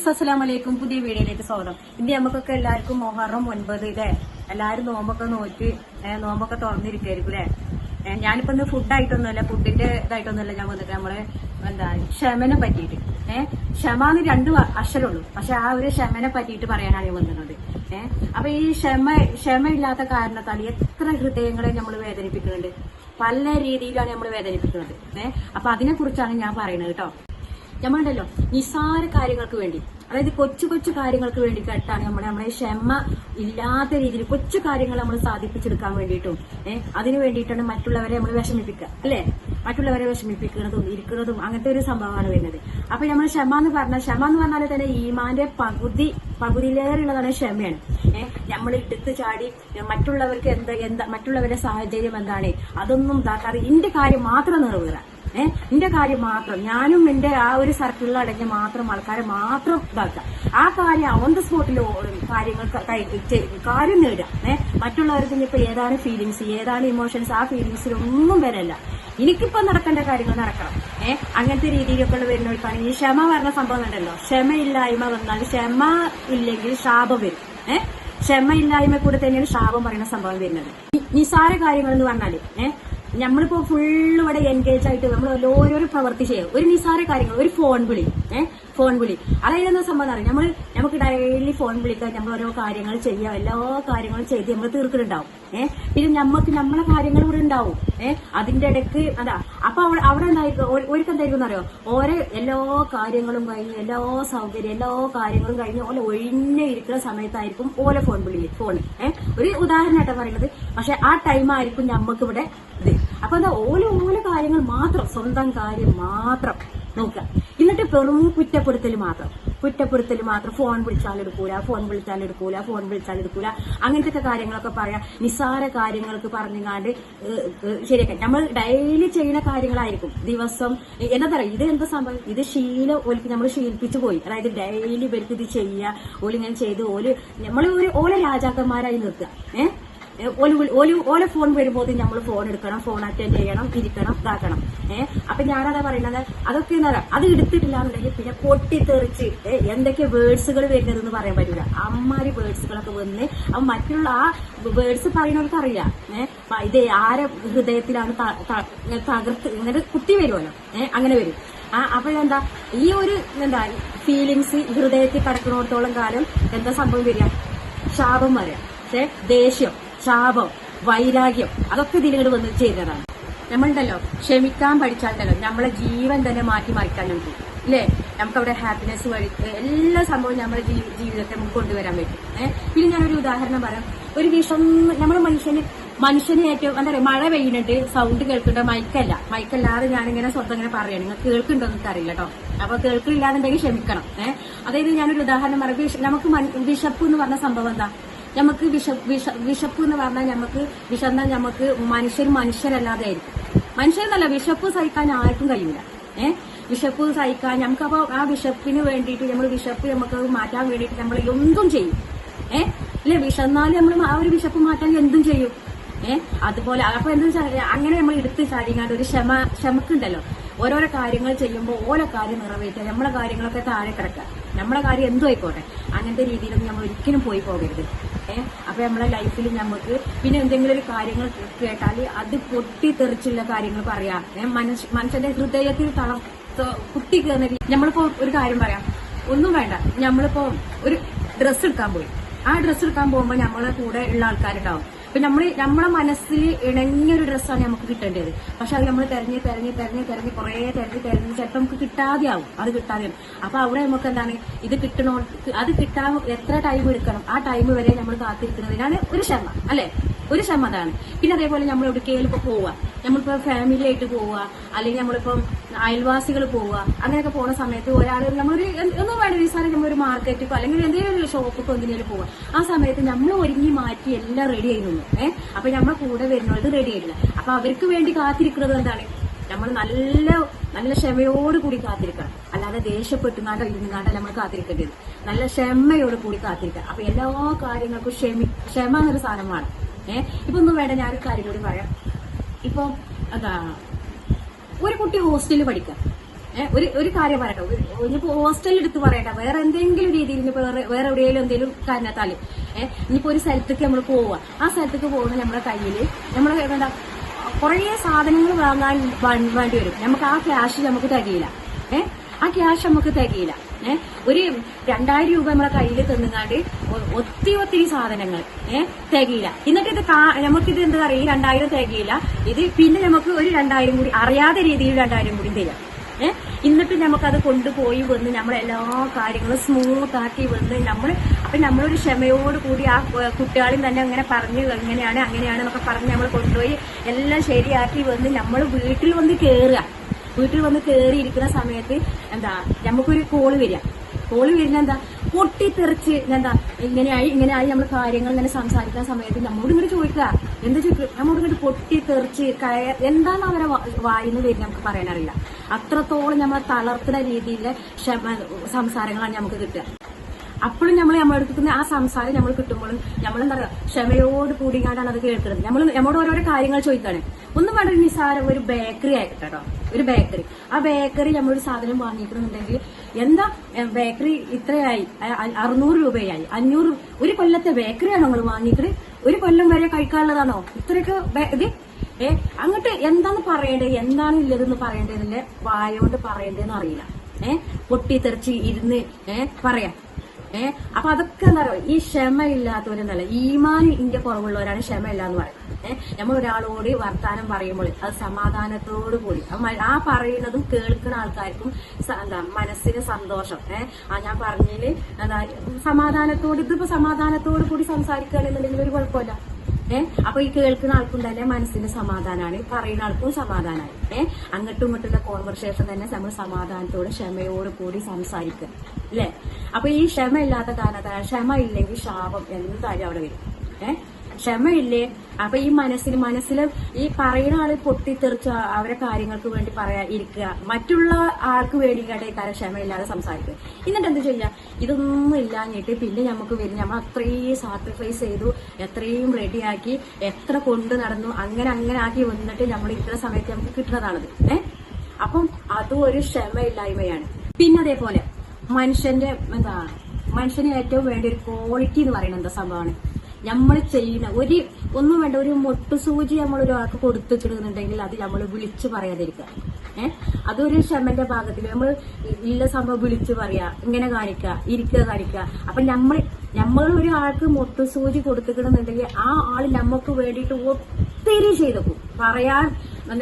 Guys അസ്സലാം വലൈക്കും പുതിയ വീഡിയോയിലേക്ക് സ്വാഗതം. ഇന്ന് നമുക്കൊക്കെ എല്ലാവർക്കും മൊഹറം ഒൻപത് ഇതേ. എല്ലാവരും നോമ്പൊക്കെ നോക്കി നോമ്പൊക്കെ തുറന്നിരിക്കായിരിക്കും അല്ലേ? ഞാനിപ്പോ ഇന്ന് ഫുഡായിട്ടൊന്നുമല്ല ഫുഡിന്റെ ഇതായിട്ടൊന്നുമല്ല ഞാൻ വന്നിട്ട് നമ്മൾ എന്താ ക്ഷമനെ പറ്റിയിട്ട് ഏഹ് ക്ഷമാന്ന് രണ്ട് അക്ഷരമുള്ളൂ. പക്ഷെ ആ ഒരു ക്ഷമനെ പറ്റിയിട്ട് പറയാനാണ് ഞാൻ വന്നിട്ടുണ്ട് ഏഹ് അപ്പൊ ഈ ക്ഷമ ക്ഷമയില്ലാത്ത കാരണത്താൽ എത്ര ഹൃദയങ്ങളെ നമ്മൾ വേദനിപ്പിക്കുന്നുണ്ട്? പല രീതിയിലാണ് നമ്മൾ വേദനിപ്പിക്കുന്നത്. ഏഹ് അപ്പൊ അതിനെ കുറിച്ചാണ് ഞാൻ പറയുന്നത് കേട്ടോ. നമ്മളുണ്ടല്ലോ നിസാര കാര്യങ്ങൾക്ക് വേണ്ടി. അതായത് കൊച്ചു കൊച്ചു കാര്യങ്ങൾക്ക് വേണ്ടി കേട്ടാണ് നമ്മുടെ നമ്മുടെ ക്ഷമ ഇല്ലാത്ത രീതിയിൽ കൊച്ചു കാര്യങ്ങൾ നമ്മൾ സാധിപ്പിച്ചെടുക്കാൻ വേണ്ടിയിട്ടും ഏഹ് അതിനു വേണ്ടിയിട്ടാണ് മറ്റുള്ളവരെ നമ്മൾ വിഷമിപ്പിക്കുക അല്ലേ? മറ്റുള്ളവരെ വിഷമിപ്പിക്കുന്നതും ഇരിക്കുന്നതും അങ്ങനത്തെ ഒരു സംഭവമാണ് വരുന്നത്. അപ്പൊ നമ്മൾ ക്ഷമ എന്ന് പറഞ്ഞാൽ ക്ഷമ എന്ന് പറഞ്ഞാൽ തന്നെ ഈമാന്റെ പകുതി പകുതിയിലേറെയുള്ളതാണ് ക്ഷമയാണ്. ഏഹ് നമ്മൾ എടുത്ത് ചാടി മറ്റുള്ളവർക്ക് എന്താ എന്താ മറ്റുള്ളവരുടെ സാഹചര്യം എന്താണ് അതൊന്നും ഇതാക്കാതെ ഇന്റെ കാര്യം മാത്രം നിറവേറാം ഏഹ് എന്റെ കാര്യം മാത്രം ഞാനും എന്റെ ആ ഒരു സർക്കിളിൽ അടങ്ങിയ മാത്രം ആൾക്കാരെ മാത്രം ഇതാക്കുക. ആ കാര്യം ഓൺ ദ സ്പോട്ടിൽ കാര്യങ്ങൾ കാര്യം നേടുക. ഏഹ് മറ്റുള്ളവർക്ക് ഇനിയിപ്പോ ഏതാണ് ഫീലിങ്സ് ഏതാണ് ഇമോഷൻസ് ആ ഫീലിങ്സിലൊന്നും വരല്ല. എനിക്കിപ്പോ നടക്കേണ്ട കാര്യങ്ങൾ നടക്കണം. ഏഹ് അങ്ങനത്തെ രീതിയിലൊക്കെ ഉള്ള ഈ ക്ഷമ പറഞ്ഞ സംഭവം ഉണ്ടല്ലോ. ക്ഷമയില്ലായ്മ വന്നാൽ ക്ഷമ ഇല്ലെങ്കിൽ ശാപം വരും. ഏഹ് ക്ഷമയില്ലായ്മ കൂടെ തന്നെയാണ് ശാപം പറയുന്ന സംഭവം വരുന്നത്. നിസാര കാര്യങ്ങൾ എന്ന് പറഞ്ഞാൽ ഏഹ് നമ്മളിപ്പോ ഫുള്ള് ഇവിടെ എൻഗേജ് ആയിട്ട് നമ്മൾ ഓരോരോ പ്രവർത്തി ചെയ്യും. ഒരു നിസാര കാര്യങ്ങൾ ഒരു ഫോൺ വിളി ഏഹ് ഫോൺ വിളി. അതായത് എന്താ സംഭവം അറിയാം? നമ്മൾ നമുക്ക് ഡെയിലി ഫോൺ വിളിക്കാൻ നമ്മൾ ഓരോ കാര്യങ്ങൾ ചെയ്യാം. എല്ലാ കാര്യങ്ങളും ചെയ്ത് നമ്മൾ തീർക്കുന്നുണ്ടാവും ഏഹ് പിന്നെ നമ്മക്ക് നമ്മളെ കാര്യങ്ങൾ ഇവിടെ ഉണ്ടാവും ഏഹ് അതിന്റെ ഇടയ്ക്ക് അതാ അപ്പൊ അവിടെ അവിടെ എന്തായിരിക്കും ഒരിക്കൽ എന്തായിരിക്കും അറിയോ ഓരോ എല്ലാ കാര്യങ്ങളും കഴിഞ്ഞ് എല്ലാ സൗകര്യം എല്ലാ കാര്യങ്ങളും കഴിഞ്ഞ് ഓല ഒഴിഞ്ഞ ഇരിക്കുന്ന സമയത്തായിരിക്കും ഓല ഫോൺ വിളി ഫോൺ ഏഹ് ഒരു ഉദാഹരണമായിട്ട് പറയുന്നത്. പക്ഷെ ആ ടൈം ആയിരിക്കും നമുക്ക് ഇവിടെ ഇത്. അപ്പൊ എന്താ ഓല ഓല കാര്യങ്ങൾ മാത്രം സ്വന്തം കാര്യം മാത്രം നോക്കുക. എന്നിട്ട് വെറും കുറ്റപ്പെടുത്തൽ മാത്രം. കുറ്റപ്പെടുത്തൽ മാത്രം ഫോൺ വിളിച്ചാൽ എടുക്കൂല ഫോൺ വിളിച്ചാൽ എടുക്കൂല ഫോൺ വിളിച്ചാൽ എടുക്കൂല. അങ്ങനത്തെ കാര്യങ്ങളൊക്കെ പറയാം. നിസ്സാര കാര്യങ്ങൾക്ക് ഏഹ്, ഏഹ്, നമ്മൾ ഡെയിലി ചെയ്യുന്ന കാര്യങ്ങളായിരിക്കും. ദിവസം എന്താ പറയുക ഇത് എന്താ സംഭവം? ഇത് ശീലം ഓലിക്ക് നമ്മൾ ശീലിപ്പിച്ചു പോയി. അതായത് ഡെയിലി ഇവർക്ക് ഇത് ചെയ്യുക ഓലിങ്ങനെ ചെയ്ത് ഓൽ നമ്മൾ ഒരു ഓല രാജാക്കന്മാരായി നിർത്തുക. ഏഹ് ഓൽ ഓൽ ഫോൺ വരുമ്പോൾ നമ്മൾ ഫോൺ എടുക്കണം ഫോൺ അറ്റൻഡ് ചെയ്യണം ഇരിക്കണം ഇതാക്കണം. ഏഹ് അപ്പൊ ഞാനതാ പറയുന്നത് അതൊക്കെ എന്താ പറയാ അത് എടുത്തിട്ടില്ല എന്നുണ്ടെങ്കിൽ പിന്നെ പൊട്ടിത്തെറിച്ച് എന്തൊക്കെ വേർഡ്സുകൾ വരുന്നതെന്ന് പറയാൻ പറ്റില്ല അമ്മാരി വേർഡ്സുകളൊക്കെ വന്ന് അപ്പൊ മറ്റുള്ള ആ വേർഡ്സ് പറയുന്നവർക്ക് അറിയില്ല ഏഹ് ഇത് ആരെ ഹൃദയത്തിലാണ് തകർത്ത് ഇങ്ങനെ കുത്തി വരുമല്ലോ ഏഹ് അങ്ങനെ വരും. ആ അപ്പൊ എന്താ ഈ ഒരു എന്താ ഫീലിങ്സ് ഹൃദയത്തിൽ കടക്കുന്നിടത്തോളം കാലം എന്താ സംഭവം വരിക? ശാപം വരിക. പക്ഷെ ദേഷ്യം. ശാപം വൈരാഗ്യം അതൊക്കെ ഇതിലൂടെ വന്ന് ചേരുന്നതാണ് നമ്മളുണ്ടല്ലോ ക്ഷമിക്കാൻ പഠിച്ചാലുണ്ടല്ലോ നമ്മളെ ജീവൻ തന്നെ മാറ്റി മറിക്കാൻ നമുക്ക് അവിടെ ഹാപ്പിനെസ് വഴി എല്ലാ സംഭവവും നമ്മുടെ ജീവിതത്തെ നമുക്ക് കൊണ്ടുവരാൻ പറ്റും. ഏഹ് പിന്നെ ഞാനൊരു ഉദാഹരണം പറയാം. ഒരു വിഷം നമ്മൾ മനുഷ്യന് മനുഷ്യന് ഏറ്റവും എന്താ പറയുക മഴ പെയ്യുന്നുണ്ട് സൗണ്ട് കേൾക്കുന്നുണ്ട് മൈക്കല്ല മൈക്കല്ലാതെ ഞാനിങ്ങനെ സ്വന്തം ഇങ്ങനെ പറയാണ്. നിങ്ങൾ കേൾക്കുന്നുണ്ടോ എന്ന് അറിയില്ല കേട്ടോ അപ്പൊ കേൾക്കില്ലാന്നുണ്ടെങ്കിൽ ക്ഷമിക്കണം ഏഹ് അതായത് ഞാനൊരു ഉദാഹരണം പറയാം. നമുക്ക് വിശപ്പ് എന്ന് പറഞ്ഞ സംഭവം എന്താ? നമുക്ക് വിഷ വിഷ വിശപ്പ് എന്ന് പറഞ്ഞാൽ നമുക്ക് വിശന്നാൽ നമുക്ക് മനുഷ്യർ മനുഷ്യരല്ലാതെ ആയിരിക്കും മനുഷ്യരെന്നല്ല വിശപ്പ് സഹിക്കാൻ ആർക്കും കഴിയില്ല. ഏഹ് വിശപ്പ് സഹിക്കാൻ നമുക്ക് അപ്പോൾ ആ വിശപ്പിന് വേണ്ടിയിട്ട് നമ്മൾ വിശപ്പ് നമുക്ക് മാറ്റാൻ വേണ്ടിയിട്ട് നമ്മൾ എന്തും ചെയ്യും. ഏഹ് അല്ലെ വിശന്നാൽ നമ്മൾ ആ ഒരു വിശപ്പ് മാറ്റാൻ എന്തും ചെയ്യും. ഏഹ് അതുപോലെ അപ്പൊ എന്താ അങ്ങനെ നമ്മൾ എടുത്ത് ചാടിങ്ങാണ്ട് ഒരു ക്ഷമ ക്ഷമക്കുണ്ടല്ലോ. ഓരോരോ കാര്യങ്ങൾ ചെയ്യുമ്പോൾ ഓരോ കാര്യം നിറവേറ്റുക നമ്മളെ കാര്യങ്ങളൊക്കെ താഴെ കിടക്കുക. നമ്മളെ കാര്യം എന്തു ആയിക്കോട്ടെ. അങ്ങനത്തെ രീതിയിലൊന്നും നമ്മൾ ഒരിക്കലും പോയി പോകരുത്. ഏഹ് അപ്പൊ നമ്മളെ ലൈഫിൽ നമുക്ക് പിന്നെ എന്തെങ്കിലും ഒരു കാര്യങ്ങൾ കേട്ടാൽ അത് പൊട്ടിത്തെറിച്ചുള്ള കാര്യങ്ങൾ പറയാം. മനസ് മനുഷ്യ മനുഷ്യന്റെ ഹൃദയത്തിൽ തള ത- കുത്തി കയറുന്ന രീതി ഒരു കാര്യം പറയാം. ഒന്നും വേണ്ട. നമ്മളിപ്പോ ഒരു ഡ്രസ്സ് എടുക്കാൻ പോയി. ആ ഡ്രസ്സ് എടുക്കാൻ പോകുമ്പോൾ നമ്മളെ കൂടെ ഉള്ള ആൾക്കാരുണ്ടാവും. അപ്പൊ നമ്മൾ നമ്മളെ മനസ്സിൽ ഇണങ്ങിയൊരു ഡ്രസ്സാണ് നമുക്ക് കിട്ടേണ്ടത്. പക്ഷെ അത് നമ്മൾ തെരഞ്ഞ് തെരഞ്ഞ് തെരഞ്ഞ് തെരഞ്ഞ് കുറേ തെരഞ്ഞ് തെരഞ്ഞ് ചിലപ്പോൾ നമുക്ക് കിട്ടാതെ ആവും അത് കിട്ടാതെ ആവും. അപ്പൊ അവിടെ നമുക്ക് എന്താണ്? ഇത് കിട്ടണോ അത് കിട്ടാൻ എത്ര ടൈം എടുക്കണം? ആ ടൈം വരെ നമ്മൾ കാത്തിരിക്കുന്നതിനാണ് ഒരു ക്ഷമ അല്ലെ? ഒരു ക്ഷമ പിന്നെ അതേപോലെ നമ്മൾ എവിടേക്കെങ്കിലും പോവാ പോവുക. ഫാമിലി ആയിട്ട് പോവുക. അല്ലെങ്കിൽ നമ്മളിപ്പം അയൽവാസികൾ പോവുക. അങ്ങനെയൊക്കെ പോണ സമയത്ത് ഒരാൾ നമ്മളൊരു ഒന്നും വേണ്ട നമ്മൾ ഒരു മാർക്കറ്റിക്കോ അല്ലെങ്കിൽ എന്തെങ്കിലും ഒരു ഷോപ്പിക്കോ എന്തിനേലും പോവുക. ആ സമയത്ത് നമ്മൾ ഒരുങ്ങി മാറ്റി എല്ലാം റെഡി ആയിരുന്നു ഏഹ് അപ്പൊ നമ്മളെ കൂടെ വരുന്നവർക്ക് റെഡി ആയില്ല അപ്പൊ അവർക്ക് വേണ്ടി കാത്തിരിക്കുന്നത് എന്താണ്? നമ്മൾ നല്ല നല്ല ക്ഷമയോട് കൂടി കാത്തിരിക്കണം. അല്ലാതെ ദേഷ്യപ്പെട്ടുങ്ങാണ്ടോ ഇരുന്നുങ്ങാണ്ടോ നമ്മൾ കാത്തിരിക്കേണ്ടത് നല്ല ക്ഷമയോട് കൂടി കാത്തിരിക്കുക. അപ്പൊ എല്ലാ കാര്യങ്ങൾക്കും ക്ഷമി ക്ഷമ എന്നൊരു സാധനമാണ്. ഏഹ് ഇപ്പൊ ഒന്നും വേണ്ട ഞാനൊരു കാര്യം കൂടി പറയാം. ഇപ്പൊ അതാ ഒരു കുട്ടി ഹോസ്റ്റലിൽ പഠിക്കാം. ഒരു ഒരു കാര്യം പറയട്ടെ. ഇനിയിപ്പോ ഹോസ്റ്റലിൽ എടുത്ത് പറയട്ടെ. വേറെ എന്തെങ്കിലും രീതിയിൽ ഇനിയിപ്പോ വേറെ വേറെ എവിടെയെങ്കിലും എന്തെങ്കിലും കാരണത്താൽ ഏഹ് ഇനിയിപ്പോ ഒരു സ്ഥലത്തേക്ക് നമ്മൾ പോവുക ആ സ്ഥലത്തേക്ക് പോകുന്ന നമ്മുടെ കയ്യിൽ നമ്മൾ എന്താ കുറേ സാധനങ്ങൾ വാങ്ങാൻ വേണ്ടി വരും. നമുക്ക് ആ ക്യാഷ് നമുക്ക് തികയില്ല. ഏഹ് ആ ക്യാഷ് നമുക്ക് തികയില്ല. ഏഹ് ഒരു രണ്ടായിരം രൂപ നമ്മളെ കയ്യിൽ തന്നുങ്ങാണ്ട് ഒത്തിരി ഒത്തിരി സാധനങ്ങൾ ഏഹ് തികയില്ല. എന്നിട്ട് ഇത് നമുക്കിത് എന്താ പറയുക ഈ രണ്ടായിരം തികയില്ല. ഇത് പിന്നെ നമുക്ക് ഒരു രണ്ടായിരം കൂടി അറിയാതെ രീതിയിൽ രണ്ടായിരം കൂടി തരാം ഏഹ് എന്നിട്ട് നമുക്കത് കൊണ്ടുപോയി വന്ന് നമ്മളെല്ലാ കാര്യങ്ങളും സ്മൂത്ത് ആക്കി വന്ന് നമ്മൾ അപ്പൊ നമ്മളൊരു ക്ഷമയോട് കൂടി ആ കുട്ടികളും തന്നെ അങ്ങനെ പറഞ്ഞു എങ്ങനെയാണ് അങ്ങനെയാണ് എന്നൊക്കെ പറഞ്ഞ് നമ്മൾ കൊണ്ടുപോയി എല്ലാം ശരിയാക്കി വന്ന് നമ്മൾ വീട്ടിൽ വന്ന് കയറുക വീട്ടിൽ വന്ന് കയറി ഇരിക്കുന്ന സമയത്ത് എന്താ നമുക്കൊരു കോൾ വരിക. കോൾ വരുന്ന എന്താ പൊട്ടിത്തെറിച്ച് എന്താ ഇങ്ങനെയായി ഇങ്ങനെയായി നമ്മൾ കാര്യങ്ങൾ ഇങ്ങനെ സംസാരിക്കുന്ന സമയത്ത് നമ്മോട് ഇങ്ങോട്ട് ചോദിക്കുക. എന്താ ചോദിക്കുക? നമ്മോട് ഇങ്ങോട്ട് പൊട്ടിത്തെറിച്ച് കയ എന്താണ് അവരെ വായിന്ന് വരും നമുക്ക് പറയാനറിയില്ല. അത്രത്തോളം നമ്മൾ തളർത്തുന്ന രീതിയിലെ സംസാരങ്ങളാണ് നമുക്ക് കിട്ടുക. അപ്പോഴും നമ്മൾ നമ്മളെടുക്കുന്ന ആ സംസാരം നമ്മൾ കിട്ടുമ്പോഴും നമ്മൾ എന്താ പറയുക ക്ഷമയോട് കൂടിക്കാണ്ടാണ് അത് കേൾക്കുന്നത്. നമ്മൾ നമ്മളോട് ഓരോരോ കാര്യങ്ങൾ ചോദിക്കാണ്. ഒന്നും വേണ്ട ഒരു ഒരു ബേക്കറി ആയിട്ടോ ഒരു ബേക്കറി ആ ബേക്കറി നമ്മളൊരു സാധനം വാങ്ങിക്കണമെന്നുണ്ടെങ്കിൽ എന്താ ബേക്കറി ഇത്രയായി അറുന്നൂറ് രൂപയായി. അഞ്ഞൂറ് ഒരു കൊല്ലത്തെ ബേക്കറിയാണോ നമ്മൾ വാങ്ങിക്കുന്നത് ഒരു കൊല്ലം വരെ കഴിക്കാനുള്ളതാണോ? ഇത്രയൊക്കെ ഇത്? ഏ അങ്ങോട്ട് എന്താന്ന് പറയേണ്ടത് എന്താണ് ഇല്ലതെന്ന് പറയേണ്ടതില്ല വായോണ്ട് പറയേണ്ടതെന്ന് അറിയില്ല. ഏഹ് പൊട്ടിത്തെറിച്ച് ഇരുന്ന് ഏഹ് പറയാം. ഏ? അപ്പൊ അതൊക്കെ എന്താ പറയുക ഈ ക്ഷമയില്ലാത്തവരെന്നല്ല ഇന്ത്യ കുറവുള്ളവരാണ് ഇല്ല എന്ന് പറയുന്നത്. നമ്മൾ ഒരാളോട് വർത്താനം പറയുമ്പോൾ അത് സമാധാനത്തോടു കൂടി. ആ പറയുന്നതും കേൾക്കുന്ന ആൾക്കാർക്കും എന്താ മനസ്സിന് സന്തോഷം. ഏഹ് ആ ഞാൻ പറഞ്ഞതിൽ എന്താ സമാധാനത്തോട് ഇതിപ്പോ സമാധാനത്തോടു കൂടി സംസാരിക്കുകയാണെന്നുണ്ടെങ്കിൽ ഒരു കുഴപ്പമില്ല. ഏഹ് അപ്പൊ ഈ കേൾക്കുന്ന ആൾക്കും തന്നെ മനസ്സിന് സമാധാനമാണ് പറയുന്ന ആൾക്കും സമാധാനമാണ് ഏഹ് അങ്ങോട്ടും ഇങ്ങോട്ടുള്ള കോൺവെർസേഷൻ തന്നെ നമ്മൾ സമാധാനത്തോടെ ക്ഷമയോട് കൂടി സംസാരിക്കുക. അല്ലേ? അപ്പൊ ഈ ക്ഷമ ഇല്ലാത്ത കാരണത്താൽ ക്ഷമ ഇല്ലെങ്കിൽ ശാപം എന്തായാലും അവിടെ വരും. ഏഹ് ക്ഷമയില്ലേ? അപ്പൊ ഈ മനസ്സിന് മനസ്സിൽ ഈ പറയുന്ന ആൾ പൊട്ടിത്തെറിച്ച് അവരെ കാര്യങ്ങൾക്ക് വേണ്ടി പറയാ ഇരിക്കുക. മറ്റുള്ള ആൾക്ക് വേണ്ടി വേണ്ടിയിട്ടാണ് കാര്യം ക്ഷമയില്ലാതെ സംസാരിക്കുക. എന്നിട്ട് എന്ത് ചെയ്യാം? ഇതൊന്നും ഇല്ലാഞ്ഞിട്ട് പിന്നെ നമുക്ക് വരും. നമ്മൾ അത്രയും സാക്രിഫൈസ് ചെയ്തു എത്രയും റെഡിയാക്കി എത്ര കൊണ്ട് നടന്നു അങ്ങനെ അങ്ങനെ ആക്കി വന്നിട്ട് നമ്മൾ ഇത്ര സമയത്ത് നമുക്ക് കിട്ടുന്നതാണത്. ഏഹ് അപ്പം അതും ഒരു ക്ഷമയില്ലായ്മയാണ്. പിന്നെ അതേപോലെ മനുഷ്യന്റെ എന്താ മനുഷ്യന് ഏറ്റവും വേണ്ട ഒരു ക്വാളിറ്റി എന്ന് പറയുന്നത് എന്താ സംഭവമാണ്? നമ്മൾ ചെയ്യുന്ന ഒരു ഒന്നും വേണ്ട ഒരു മൊട്ടുസൂചി നമ്മൾ ഒരാൾക്ക് കൊടുത്തിട്ടുണ്ടെങ്കിൽ അത് നമ്മൾ വിളിച്ചു പറയാതിരിക്കുക. ഏഹ് അതൊരു ക്ഷമന്റെ ഭാഗത്തിൽ നമ്മൾ ഇല്ല സംഭവം വിളിച്ചു പറയാ ഇങ്ങനെ കാണിക്കുക ഇരിക്കുക കാണിക്കുക അപ്പൊ നമ്മൾ നമ്മൾ ഒരാൾക്ക് മൊട്ടുസൂചി കൊടുത്തിട്ടുണ്ടെങ്കിൽ ആ ആൾ നമുക്ക് വേണ്ടിയിട്ട് ഒത്തിരി ചെയ്തു. പറയാൻ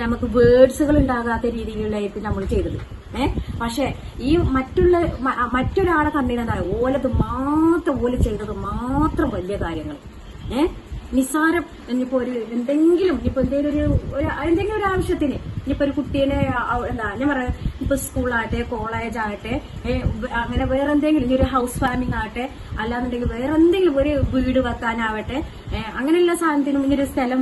നമുക്ക് വേർഡ്സുകൾ ഉണ്ടാകാത്ത രീതിയിലായിരിക്കും നമ്മൾ ചെയ്തത്. ഏഹ് പക്ഷെ ഈ മറ്റുള്ള മറ്റൊരാളെ കണ്ടിരുന്ന ഓലത് മാത്രം ഓൽ ചെയ്തത് മാത്രം വലിയ കാര്യങ്ങൾ. ഏഹ് നിസ്സാരം ഇനിയിപ്പോ ഒരു എന്തെങ്കിലും ഇനിയിപ്പോ എന്തെങ്കിലും ഒരു എന്തെങ്കിലും ഒരു ആവശ്യത്തിന് ഇനിയിപ്പോ ഒരു കുട്ടീനെ എന്താ ഞാൻ പറയാം ഇപ്പൊ സ്കൂളാകട്ടെ കോളേജ് ആകട്ടെ അങ്ങനെ വേറെ എന്തെങ്കിലും ഇനി ഒരു ഹൗസ് ഫാമിംഗ് ആകട്ടെ അല്ലാന്നുണ്ടെങ്കിൽ വേറെ എന്തെങ്കിലും ഒരു വീട് വെക്കാനാവട്ടെ അങ്ങനെയുള്ള സാധനത്തിനും ഇങ്ങനെ സ്ഥലം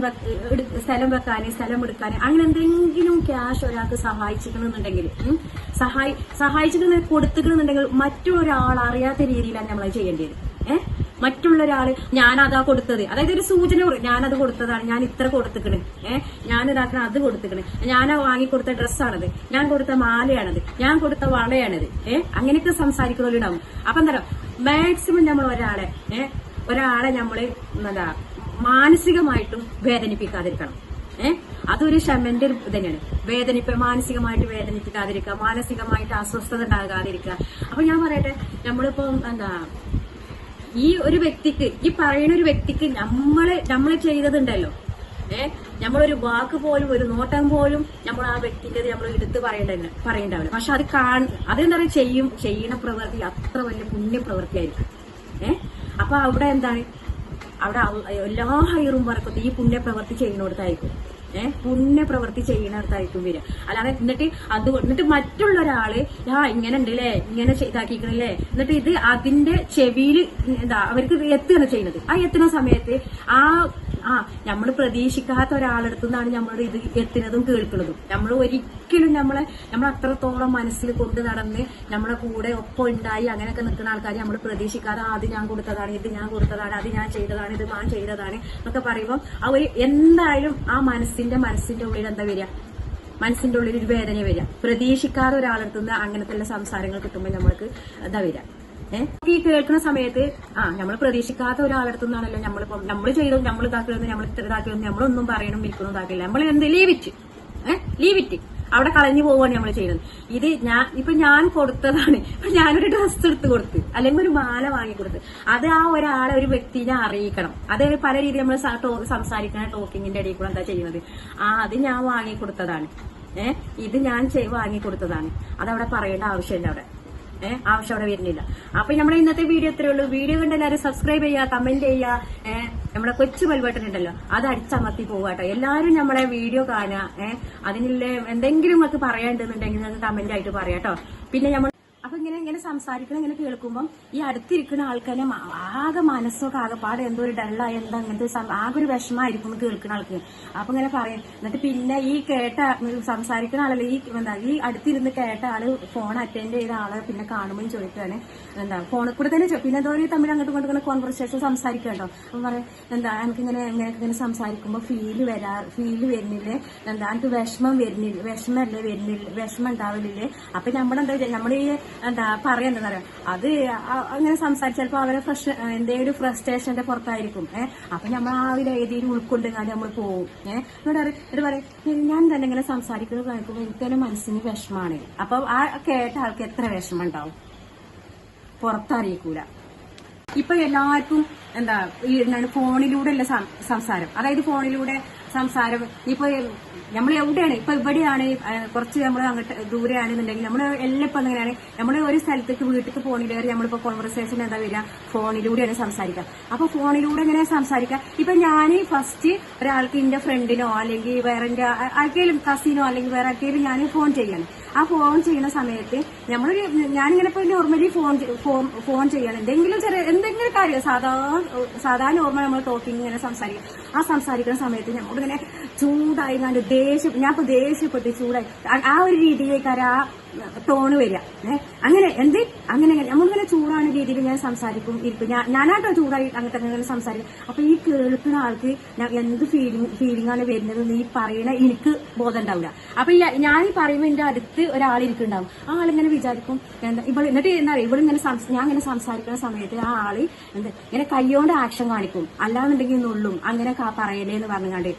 സ്ഥലം വെക്കാന് സ്ഥലം എടുക്കാന് അങ്ങനെ എന്തെങ്കിലും ക്യാഷ് ഒരാൾക്ക് സഹായിച്ചിരിക്കണമെന്നുണ്ടെങ്കിൽ സഹായി സഹായിച്ചിട്ട് കൊടുത്തിക്കണമെന്നുണ്ടെങ്കിൽ മറ്റൊരാൾ അറിയാത്ത രീതിയിലാണ് നമ്മൾ ചെയ്യേണ്ടത്. ഏഹ് മറ്റുള്ള ഒരാൾ ഞാനതാ കൊടുത്തത്. അതായത് ഒരു സൂചന ഞാനത് കൊടുത്തതാണ് ഞാൻ ഇത്ര കൊടുത്തിക്കണ്. ഏഹ് ഞാൻ ഇതാക്കണ അത് കൊടുത്തിക്കണ്. ഞാൻ വാങ്ങി കൊടുത്ത ഡ്രസ്സാണത് ഞാൻ കൊടുത്ത മാലയാണത് ഞാൻ കൊടുത്ത വളയാണത്. ഏഹ് അങ്ങനെയൊക്കെ സംസാരിക്കുന്നവരുണ്ടാവും. അപ്പൊ എന്താ മാക്സിമം നമ്മൾ ഒരാളെ ഏഹ് ഒരാളെ നമ്മൾ എന്താ മാനസികമായിട്ടും വേദനിപ്പിക്കാതിരിക്കണം. ഏഹ് അതൊരു ക്ഷമന്റെ തന്നെയാണ് വേദനിപ്പ മാനസികമായിട്ട് വേദനിപ്പിക്കാതിരിക്കുക മാനസികമായിട്ട് അസ്വസ്ഥത ഉണ്ടാകാതിരിക്കുക. അപ്പൊ ഞാൻ പറയട്ടെ നമ്മളിപ്പോ എന്താ ഈ ഒരു വ്യക്തിക്ക് ഈ പറയുന്ന ഒരു വ്യക്തിക്ക് നമ്മൾ നമ്മൾ ചെയ്തതുണ്ടല്ലോ. ഏഹ് നമ്മളൊരു വാക്ക് പോലും ഒരു നോട്ടം പോലും നമ്മൾ ആ വ്യക്തിന്റെ നമ്മൾ എടുത്ത് പറയേണ്ട പറയേണ്ടാവില്ല. പക്ഷെ അത് കാണ. അതെന്താ പറയുക ചെയ്യും ചെയ്യുന്ന പ്രവൃത്തി അത്ര വലിയ പുണ്യ പ്രവൃത്തിയായിരിക്കും ഏഹ് അപ്പൊ അവിടെ എന്താണ്? അവിടെ എല്ലാ ഹൈറും പറക്കത്തും ഈ പുണ്യ പ്രവർത്തി ചെയ്യുന്നിടത്തായിരിക്കും. ഏഹ് പുണ്യ പ്രവർത്തി ചെയ്യുന്നിടത്തായിരിക്കും വരിക. അല്ലാതെ എന്നിട്ട് അത് എന്നിട്ട് മറ്റുള്ള ഒരാൾ ആ ഇങ്ങനെ ഉണ്ട് അല്ലേ ഇങ്ങനെ ഇതാക്കിക്കണല്ലേ. എന്നിട്ട് ഇത് അതിന്റെ ചെവിയിൽ എന്താ അവർക്ക് എത്തുകയാണ് ചെയ്യുന്നത്. ആ എത്തുന്ന സമയത്ത് ആ ആ നമ്മൾ പ്രതീക്ഷിക്കാത്ത ഒരാളടുത്തു നിന്നാണ് നമ്മൾ ഇത് എത്തുന്നതും കേൾക്കുന്നതും. നമ്മൾ ഒരിക്കലും നമ്മളെ നമ്മൾ അത്രത്തോളം മനസ്സിൽ കൊണ്ട് നടന്ന് നമ്മളെ കൂടെ ഒപ്പം ഉണ്ടായി അങ്ങനെയൊക്കെ നിൽക്കുന്ന ആൾക്കാർ നമ്മൾ പ്രതീക്ഷിക്കാതെ അത് ഞാൻ കൊടുത്തതാണ് ഇത് ഞാൻ കൊടുത്തതാണ് അത് ഞാൻ ചെയ്തതാണ് ഇത് ഞാൻ ചെയ്തതാണ് എന്നൊക്കെ പറയുമ്പോൾ ആ ഒരു എന്തായാലും ആ മനസ്സിന്റെ മനസ്സിന്റെ ഉള്ളിൽ എന്താ വരിക? മനസ്സിന്റെ ഉള്ളിൽ ഒരു വേദന വരിക. പ്രതീക്ഷിക്കാതെ ഒരാളടുത്ത് നിന്ന് അങ്ങനത്തെ സംസാരങ്ങൾ കിട്ടുമ്പോൾ നമ്മൾക്ക് എന്താ വരിക? ഏഹ് ഈ കേൾക്കുന്ന സമയത്ത് ആ നമ്മൾ പ്രതീക്ഷിക്കാത്ത ഒരാളടുത്ത് നിന്നാണല്ലോ നമ്മൾ നമ്മൾ ചെയ്തു നമ്മൾ ഇതാക്കിയൊന്നും നമ്മൾ ഇത്ര ഇതാക്കിയൊന്നും നമ്മളൊന്നും പറയണം ഇരിക്കണം ഇതാക്കില്ല. നമ്മൾ എന്ത് ലീവിറ്റ് ഏഹ് ലീവിറ്റ് അവിടെ കളഞ്ഞു പോവാണ് നമ്മൾ ചെയ്യുന്നത് ഇത് ഞാൻ ഇപ്പൊ ഞാൻ കൊടുത്തതാണ്. ഇപ്പൊ ഞാനൊരു ഡ്രസ്സ് എടുത്ത് കൊടുത്ത് അല്ലെങ്കിൽ ഒരു മാല വാങ്ങി കൊടുത്ത്. അത് ആ ഒരാളെ ഒരു വ്യക്തിനെ അറിയിക്കണം. അത് പല രീതിയിൽ നമ്മൾ സംസാരിക്കണ ടോക്കിങ്ങിന്റെ ഇടയിൽ കൂടെ എന്താ ചെയ്യുന്നത്? ആ അത് ഞാൻ വാങ്ങി കൊടുത്തതാണ്. ഏഹ് ഇത് ഞാൻ വാങ്ങി കൊടുത്തതാണ്. അതവിടെ പറയേണ്ട ആവശ്യമില്ല അവിടെ. ആവശ്യം അവിടെ വരുന്നില്ല. അപ്പൊ നമ്മുടെ ഇന്നത്തെ വീഡിയോ ഇത്രേ ഉള്ളൂ. വീഡിയോ കണ്ട് എല്ലാവരും സബ്സ്ക്രൈബ് ചെയ്യുക കമന്റ് ചെയ്യുക. നമ്മുടെ കൊച്ചു ബെൽബട്ടൺ ഉണ്ടല്ലോ അത് അടിച്ചമർത്തി പോവാട്ടോ എല്ലാരും നമ്മളെ വീഡിയോ കാണുക. അതിനുള്ള എന്തെങ്കിലും നമുക്ക് പറയാണ്ടെന്നുണ്ടെങ്കിൽ നിങ്ങൾക്ക് കമന്റ് ആയിട്ട് പറയാട്ടോ പിന്നെ നമ്മൾ അപ്പൊ ഇങ്ങനെ ഇങ്ങനെ സംസാരിക്കണം ഇങ്ങനെ കേൾക്കുമ്പോൾ ഈ അടുത്തിരിക്കുന്ന ആൾക്കാരെ ആകെ മനസ്സൊക്കെ ആകെപ്പാടെ എന്തോ ഒരു ഡള്ളായ എന്താ അങ്ങനത്തെ ആകെ ഒരു വിഷമായിരിക്കും കേൾക്കുന്ന ആൾക്ക് അപ്പൊ ഇങ്ങനെ പറയും. എന്നിട്ട് പിന്നെ ഈ കേട്ട സംസാരിക്കുന്ന ആളല്ലേ ഈ എന്താ ഈ അടുത്തിരുന്ന് കേട്ട ആൾ ഫോൺ അറ്റൻഡ് ചെയ്ത ആൾ പിന്നെ കാണുമ്പോൾ ചോദിക്കുകയാണ് എന്താ ഫോണിൽ കൂടെ തന്നെ പിന്നെ എന്തോ തമ്മിൽ അങ്ങോട്ടും ഇങ്ങോട്ടും കോൺവെർസേഷൻ സംസാരിക്കട്ടോ അപ്പൊ പറയും എന്താ എനിക്ക് ഇങ്ങനെ ഇങ്ങനെ സംസാരിക്കുമ്പോൾ ഫീൽ വരാ ഫീൽ വരുന്നില്ലേ എന്താ എനിക്ക് വിഷമം വരുന്നില്ല വിഷമല്ലേ വരുന്നില്ല വിഷമം ഉണ്ടാവില്ലേ അപ്പൊ നമ്മളെന്താ നമ്മൾ ഈ എന്താ പറയുന്നത് പറയാം അത് അങ്ങനെ സംസാരിച്ചപ്പോ അവരെ ഫ്രഷ് എന്തെങ്കിലും ഒരു ഫ്രസ്ട്രേഷന്റെ പുറത്തായിരിക്കും. ഏഹ് അപ്പൊ നമ്മൾ ആ ഒരു രീതിയിൽ ഉൾക്കൊണ്ടുങ്ങാണ്ട് നമ്മൾ പോകും ഏഹ് എന്നോട് എന്നിട്ട് പറയും ഞാൻ തന്നെ ഇങ്ങനെ സംസാരിക്കുന്നത് കേൾക്കുമ്പോൾ എനിക്ക് തന്നെ മനസ്സിന് വിഷമാണ്. അപ്പൊ ആ കേട്ട ആൾക്ക് എത്ര വിഷമം ഉണ്ടാവും? പുറത്തറിയിക്കൂല. ഇപ്പൊ എല്ലാവർക്കും എന്താ ഈ ഫോണിലൂടെ അല്ല സംസാരം. അതായത് ഫോണിലൂടെ സംസാരം. ഇപ്പൊ നമ്മൾ എവിടെയാണ്? ഇപ്പൊ ഇവിടെയാണ് കുറച്ച് നമ്മൾ അങ്ങോട്ട് ദൂരെയാണെന്നുണ്ടെങ്കിൽ നമ്മൾ എല്ലാം ഇപ്പൊ അങ്ങനെയാണ്. നമ്മൾ ഒരു സ്ഥലത്തേക്ക് വീട്ടിലേക്ക് ഫോണിലേറി നമ്മളിപ്പോ കോൺവെർസേഷൻ എന്താ വരിക? ഫോണിലൂടെയാണ് സംസാരിക്കുക അപ്പൊ ഫോണിലൂടെ എങ്ങനെ സംസാരിക്കുക ഇപ്പൊ ഞാൻ ഫസ്റ്റ് ഒരാൾക്ക് എന്റെ ഫ്രണ്ടിനോ അല്ലെങ്കിൽ വേറെ എന്റെ ആർക്കെങ്കിലും കസിനോ അല്ലെങ്കിൽ വേറെ ആർക്കെങ്കിലും ഞാൻ ഫോൺ ചെയ്യണം. ആ ഫോൺ ചെയ്യുന്ന സമയത്ത് നമ്മളൊരു ഞാനിങ്ങനെ ഇപ്പൊ നോർമലി ഫോൺ ഫോൺ ചെയ്യണം. എന്തെങ്കിലും ചെറിയ എന്തെങ്കിലും കാര്യം സാധാ സാധാ നോർമൽ നമ്മൾ ടോക്കിംഗ് ഇങ്ങനെ സംസാരിക്കും. ആ സംസാരിക്കുന്ന സമയത്ത് നമ്മളിങ്ങനെ ചൂടായി കണ്ട് ദേഷ്യം ഞാൻ ഇപ്പൊ ദേഷ്യപ്പെട്ട് ചൂടായി. ആ- ഒരു രീതിയിലേക്കാര് ആ ടോണ് വരിക. ഏഹ് അങ്ങനെ എന്ത് അങ്ങനെ അങ്ങനെ. നമ്മളിങ്ങനെ ചൂടാണ് രീതിയിൽ ഞാൻ സംസാരിക്കും ഇരിക്കും. ഞാൻ ഞാനാട്ടോ ചൂടായി അങ്ങനത്തെ അങ്ങനെ സംസാരിക്കും. അപ്പൊ ഈ കേൾക്കുന്ന ആൾക്ക് എന്ത് ഫീലിംഗ് ഫീലിംഗ് ആണ് വരുന്നത് നീ പറയണ എനിക്ക് ബോധം ഉണ്ടാവില്ല അപ്പൊ ഞാൻ ഈ പറയുമ്പോൾ എന്റെ അടുത്ത് ഒരാൾ ഇരിക്കുന്നുണ്ടാവും. ആ ആളിങ്ങനെ വിചാരിക്കും. എന്താ ഇവൾ എന്നിട്ട് എന്താ പറയുക ഇങ്ങനെ ഞാൻ ഇങ്ങനെ സംസാരിക്കുന്ന സമയത്ത് ആ ആൾ എന്താ ഇങ്ങനെ കൈയോണ്ട് ആക്ഷൻ കാണിക്കും. അല്ലാന്നുണ്ടെങ്കിൽ നുള്ളും അങ്ങനെ പറയലേന്ന് പറഞ്ഞാണ്ട്